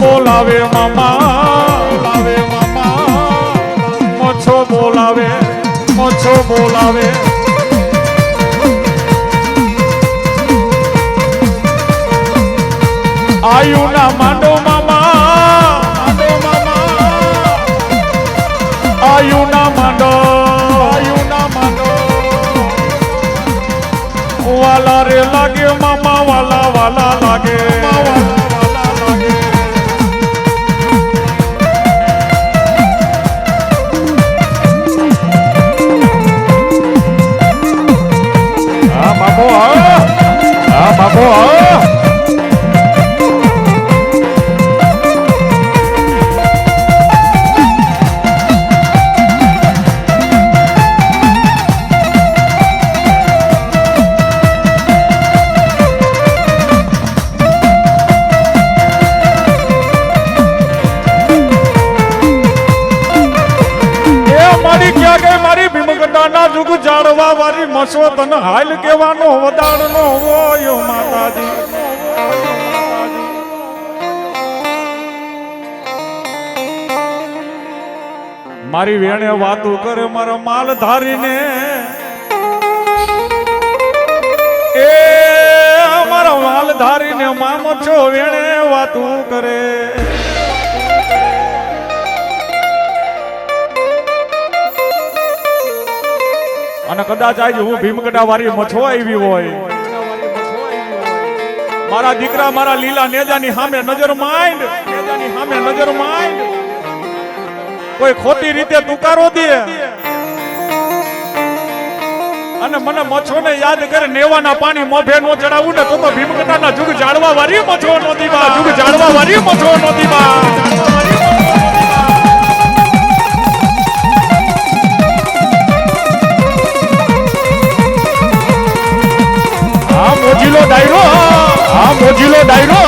બોલાવે મામા બોલાવે મામા. મચ્છો બોલાવે મચ્છો બોલાવે. આયુના માંડો મામા માંડો મામા. આયુના માંડો આયુના માંડો. વાલા રે લાગે, મામા વાલા વાલા લાગે. વાલા જુગ જાળવા વાળી મસો તન હાલ કેવાનો વદાડ નો હોય માતાજી. મારી વેણે વાતો કરે મારો માલ ધારીને એ મારો માલ ધારીને મામો છો વેણે વાતો કરે. અને કદાચ આજ હું ભીમગઢા વાળી મછો આવી હોય. મારા દીકરા મારા લીલા નેજાની સામે નજર માંડ. નેજાની સામે નજર માંડ. કોઈ ખોટી રીતે તુકારો દે. અને મને મચ્છો ને યાદ કરે, નેવાના પાણી મોભે નો ચડાવું ને તો તો ભીમગઢાના જુગ જાળવા વાળી મચ્છો નોતી બા, જુગ જાળવા વાળી મચ્છો નોતી બા. ডাইরো আ মজিলো ডাইরো